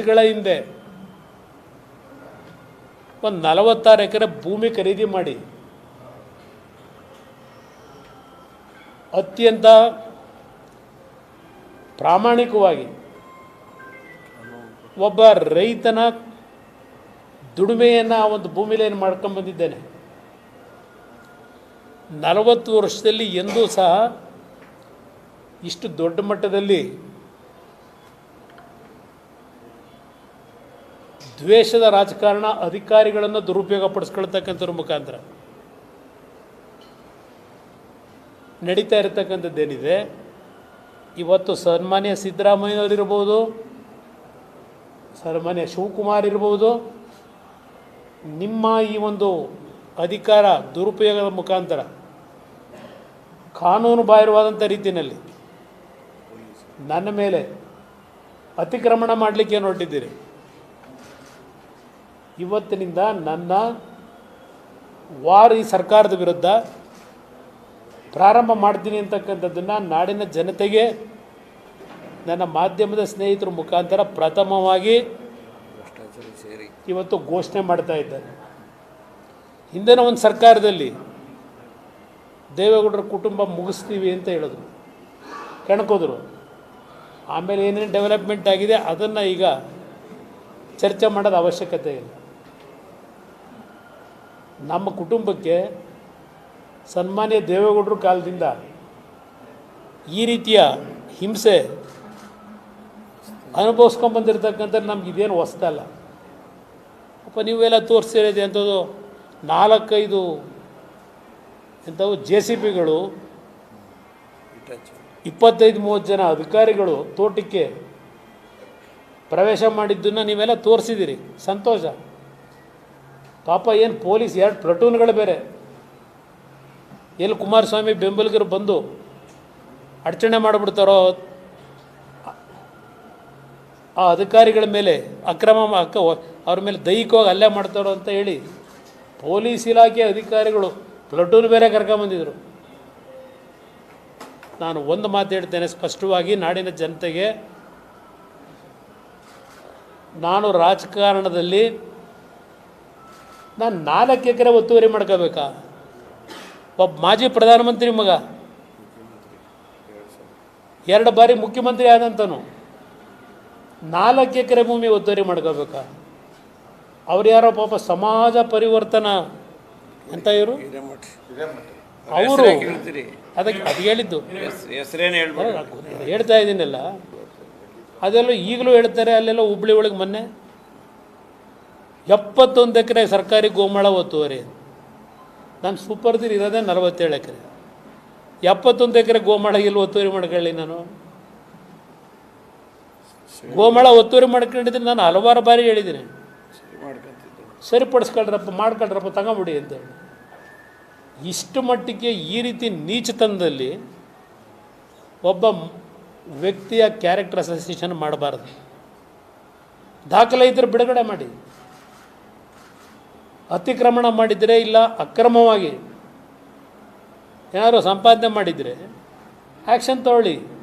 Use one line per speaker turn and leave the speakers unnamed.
ವರ್ಷಗಳ ಹಿಂದೆ ಒಂದು ನಲವತ್ತಾರು ಎಕರೆ ಭೂಮಿ ಖರೀದಿ ಮಾಡಿ ಅತ್ಯಂತ ಪ್ರಾಮಾಣಿಕವಾಗಿ ಒಬ್ಬ ರೈತನ ದುಡಿಮೆಯನ್ನು ಆ ಒಂದು ಭೂಮಿಲಿ ಏನು ಮಾಡ್ಕೊಂಬಂದಿದ್ದೇನೆ ನಲವತ್ತು ವರ್ಷದಲ್ಲಿ ಎಂದೂ ಸಹ ಇಷ್ಟು ದೊಡ್ಡ ಮಟ್ಟದಲ್ಲಿ ದ್ವೇಷದ ರಾಜಕಾರಣ ಅಧಿಕಾರಿಗಳನ್ನು ದುರುಪಯೋಗ ಪಡಿಸ್ಕೊಳ್ತಕ್ಕಂಥವ್ರ ಮುಖಾಂತರ. ನಡೀತಾ ಇರತಕ್ಕಂಥದ್ದೇನಿದೆ? ಇವತ್ತು ಸನ್ಮಾನ್ಯ ಸಿದ್ದರಾಮಯ್ಯನವರಿರ್ಬೋದು, ಸನ್ಮಾನ್ಯ ಶಿವಕುಮಾರ್ ಇರ್ಬೋದು, ನಿಮ್ಮ ಈ ಒಂದು ಅಧಿಕಾರ ದುರುಪಯೋಗದ ಮುಖಾಂತರ, ಕಾನೂನು ಬಾಹಿರವಾದಂಥ ರೀತಿಯಲ್ಲಿ ನನ್ನ ಮೇಲೆ ಅತಿಕ್ರಮಣ ಮಾಡಲಿಕ್ಕೆ ಹೊರಟಿದ್ದೀರಿ? ಇವತ್ತಿನಿಂದ ನನ್ನ ವಾರ್ ಈ ಸರ್ಕಾರದ ವಿರುದ್ಧ ಪ್ರಾರಂಭ ಮಾಡ್ತೀನಿ ಅಂತಕ್ಕಂಥದ್ದನ್ನು ನಾಡಿನ ಜನತೆಗೆ ನನ್ನ ಮಾಧ್ಯಮದ ಸ್ನೇಹಿತರ ಮುಖಾಂತರ ಪ್ರಥಮವಾಗಿ ಇವತ್ತು ಘೋಷಣೆ ಮಾಡ್ತಾ ಇದ್ದಾರೆ ಹಿಂದಿನ ಒಂದು ಸರ್ಕಾರದಲ್ಲಿ ದೇವೇಗೌಡರ ಕುಟುಂಬ ಮುಗಿಸ್ತೀವಿ ಅಂತ ಹೇಳಿದ್ರು. ಕೆಣಕೋದ್ರು. ಆಮೇಲೆ ಏನೇನು ಡೆವಲಪ್ಮೆಂಟ್ ಆಗಿದೆ ಅದನ್ನು ಈಗ ಚರ್ಚೆ ಮಾಡೋದು ಅವಶ್ಯಕತೆ ಇಲ್ಲ. ನಮ್ಮ ಕುಟುಂಬಕ್ಕೆ ಸನ್ಮಾನ್ಯ ದೇವೇಗೌಡರ ಕಾಲದಿಂದ ಈ ರೀತಿಯ ಹಿಂಸೆ ಅನುಭವಿಸ್ಕೊಂಬಂದಿರ್ತಕ್ಕಂಥ ನಮ್ಗೆ ಇದೇನು ಹೊಸ್ದಲ್ಲ ಅಪ್ಪ, ನೀವೆಲ್ಲ ತೋರಿಸಿರೋದು ಅಂಥದ್ದು ನಾಲ್ಕೈದು ಎಂಥವು ಜೆ ಸಿ ಪಿಗಳು ಇಪ್ಪತ್ತೈದು ಮೂವತ್ತು ಜನ ಅಧಿಕಾರಿಗಳು ತೋಟಕ್ಕೆ ಪ್ರವೇಶ ಮಾಡಿದ್ದನ್ನು ನೀವೆಲ್ಲ ತೋರಿಸಿದ್ದೀರಿ. ಸಂತೋಷ. ಪಾಪ ಏನು ಪೊಲೀಸ್ ಎರಡು ಪ್ಲಟೂನ್ಗಳು ಬೇರೆ. ಎಲ್ಲಿ ಕುಮಾರಸ್ವಾಮಿ ಬೆಂಬಲಿಗರು ಬಂದು ಅಡಚಣೆ ಮಾಡಿಬಿಡ್ತಾರೋ, ಆ ಅಧಿಕಾರಿಗಳ ಮೇಲೆ ಅಕ್ರಮ ಅಕ್ಕ ಅವ್ರ ಮೇಲೆ ದೈಹಿಕವಾಗಿ ಹಲ್ಲೆ ಮಾಡ್ತಾರೋ ಅಂತ ಹೇಳಿ ಪೊಲೀಸ್ ಇಲಾಖೆ ಅಧಿಕಾರಿಗಳು ಪ್ಲಟೂನ್ ಬೇರೆ ಕರ್ಕೊಂಬಂದಿದ್ರು. ನಾನು ಒಂದು ಮಾತು ಹೇಳ್ತೇನೆ ಸ್ಪಷ್ಟವಾಗಿ ನಾಡಿನ ಜನತೆಗೆ. ನಾನು ರಾಜಕಾರಣದಲ್ಲಿ ನಾನು ನಾಲ್ಕು ಎಕರೆ ಒತ್ತುವರಿ ಮಾಡ್ಕೋಬೇಕಾ? ಒಬ್ಬ ಮಾಜಿ ಪ್ರಧಾನಮಂತ್ರಿ ಮಗ. ಎರಡು ಬಾರಿ ಮುಖ್ಯಮಂತ್ರಿ ಆದಂತನು. ನಾಲ್ಕು ಎಕರೆ ಭೂಮಿ ಒತ್ತುವರಿ ಮಾಡ್ಕೋಬೇಕಾ? ಅವ್ರು ಯಾರೋ ಪಾಪ ಸಮಾಜ ಪರಿವರ್ತನ ಅಂತ ಇವರು? ಅವರು. ಅದಕ್ಕೆ ಅದು ಹೇಳಿದ್ದು. ಹೇಳ್ತಾ ಇದ್ದೀನಲ್ಲ. ಅದೆಲ್ಲ ಈಗಲೂ ಹೇಳ್ತಾರೆ ಅಲ್ಲೆಲ್ಲ ಹುಬ್ಳಿ ಒಳಗೆ ಮೊನ್ನೆ ಎಪ್ಪತ್ತೊಂದು ಎಕರೆ ಸರ್ಕಾರಿ ಗೋಮಾಳ ಒತ್ತುವರಿ. ನಾನು ಸೂಪರ್ದಿರ್ ಇರೋದೇ ನಲವತ್ತೇಳು ಎಕರೆ. ಎಪ್ಪತ್ತೊಂದು ಎಕರೆ ಗೋಮಾಳ ಇಲ್ಲಿ ಒತ್ತುವರಿ ಮಾಡ್ಕೊಳ್ಳಿ ನಾನು? ಗೋಮಾಳ ಒತ್ತುವರಿ ಮಾಡ್ಕೊಂಡಿದ್ದೀನಿ ನಾನು ಹಲವಾರು ಬಾರಿ ಹೇಳಿದ್ದೀನಿ. ಸರಿಪಡಿಸ್ಕೊಳ್ರಪ್ಪ, ಮಾಡ್ಕೊಳ್ರಪ್ಪ, ತಗೊಂಬಿಡಿ ಅಂತೇಳಿ ಇಷ್ಟು ಮಟ್ಟಿಗೆ ಈ ರೀತಿ ನೀಚತನದಲ್ಲಿ ಒಬ್ಬ ವ್ಯಕ್ತಿಯ ಕ್ಯಾರೆಕ್ಟರ್ ಅಸೋಸಿಯೇಷನ್ ಮಾಡಬಾರ್ದು. ದಾಖಲೆ ಇದ್ದರೆ ಬಿಡುಗಡೆ ಮಾಡಿ. ಅತಿಕ್ರಮಣ ಮಾಡಿದರೆ ಇಲ್ಲ ಅಕ್ರಮವಾಗಿ. ಯಾರು ಸಂಪಾದನೆ ಮಾಡಿದರೆ ಆ್ಯಕ್ಷನ್ ತಗೊಳ್ಳಿ.